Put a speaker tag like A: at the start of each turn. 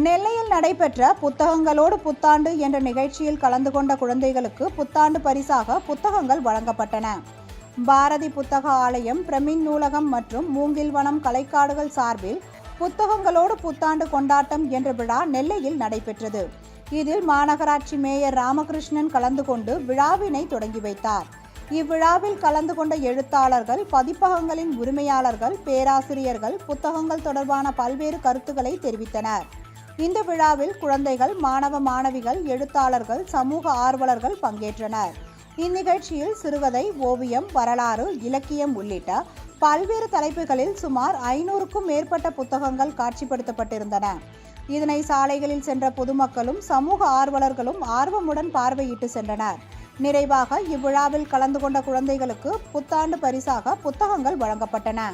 A: நெல்லையில் நடைபெற்ற புத்தகங்களோடு புத்தாண்டு என்ற நிகழ்ச்சியில் கலந்து கொண்ட குழந்தைகளுக்கு புத்தாண்டு பரிசாக புத்தகங்கள் வழங்கப்பட்டன. பாரதி புத்தக ஆலயம் பிரமின் நூலகம் மற்றும் மூங்கில்வனம் கலைக்காடுகள் சார்பில் புத்தகங்களோடு புத்தாண்டு கொண்டாட்டம் என்ற விழா நெல்லையில் நடைபெற்றது. இதில் மாநகராட்சி மேயர் ராமகிருஷ்ணன் கலந்து கொண்டு விழாவினை தொடங்கி வைத்தார். இவ்விழாவில் கலந்து கொண்ட எழுத்தாளர்கள் பதிப்பகங்களின் உரிமையாளர்கள் பேராசிரியர்கள் புத்தகங்கள் தொடர்பான பல்வேறு கருத்துக்களை தெரிவித்தனர். இந்த விழாவில் குழந்தைகள் மாணவ மாணவிகள் எழுத்தாளர்கள் சமூக ஆர்வலர்கள் பங்கேற்றனர். இந்நிகழ்ச்சியில் சிறுகதை ஓவியம் வரலாறு இலக்கியம் உள்ளிட்ட பல்வேறு தலைப்புகளில் சுமார் ஐநூறுக்கும் மேற்பட்ட புத்தகங்கள் காட்சிப்படுத்தப்பட்டிருந்தன. இதனை சாலைகளில் சென்ற பொதுமக்களும் சமூக ஆர்வலர்களும் ஆர்வமுடன் பார்வையிட்டு சென்றனர். நிறைவாக இவ்விழாவில் கலந்து கொண்ட குழந்தைகளுக்கு புத்தாண்டு பரிசாக புத்தகங்கள் வழங்கப்பட்டன.